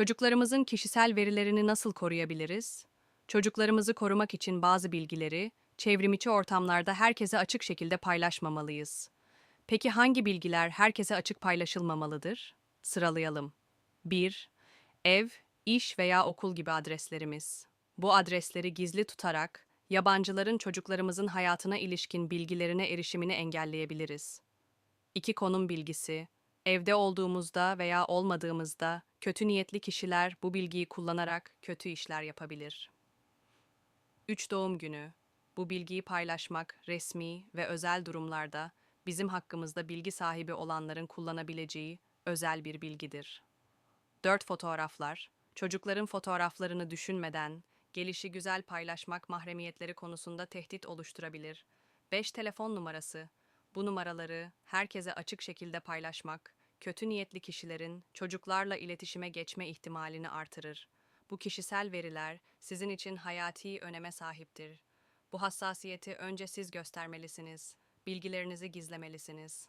Çocuklarımızın kişisel verilerini nasıl koruyabiliriz? Çocuklarımızı korumak için bazı bilgileri çevrimiçi ortamlarda herkese açık şekilde paylaşmamalıyız. Peki hangi bilgiler herkese açık paylaşılmamalıdır? Sıralayalım. 1. Ev, iş veya okul gibi adreslerimiz. Bu adresleri gizli tutarak yabancıların çocuklarımızın hayatına ilişkin bilgilerine erişimini engelleyebiliriz. 2. Konum bilgisi. Evde olduğumuzda veya olmadığımızda kötü niyetli kişiler bu bilgiyi kullanarak kötü işler yapabilir. 3 doğum günü. Bu bilgiyi paylaşmak resmi ve özel durumlarda bizim hakkımızda bilgi sahibi olanların kullanabileceği özel bir bilgidir. 4 fotoğraflar. Çocukların fotoğraflarını düşünmeden gelişi güzel paylaşmak mahremiyetleri konusunda tehdit oluşturabilir. 5 telefon numarası. Bu numaraları herkese açık şekilde paylaşmak kötü niyetli kişilerin çocuklarla iletişime geçme ihtimalini artırır. Bu kişisel veriler sizin için hayati öneme sahiptir. Bu hassasiyeti önce siz göstermelisiniz. Bilgilerinizi gizlemelisiniz.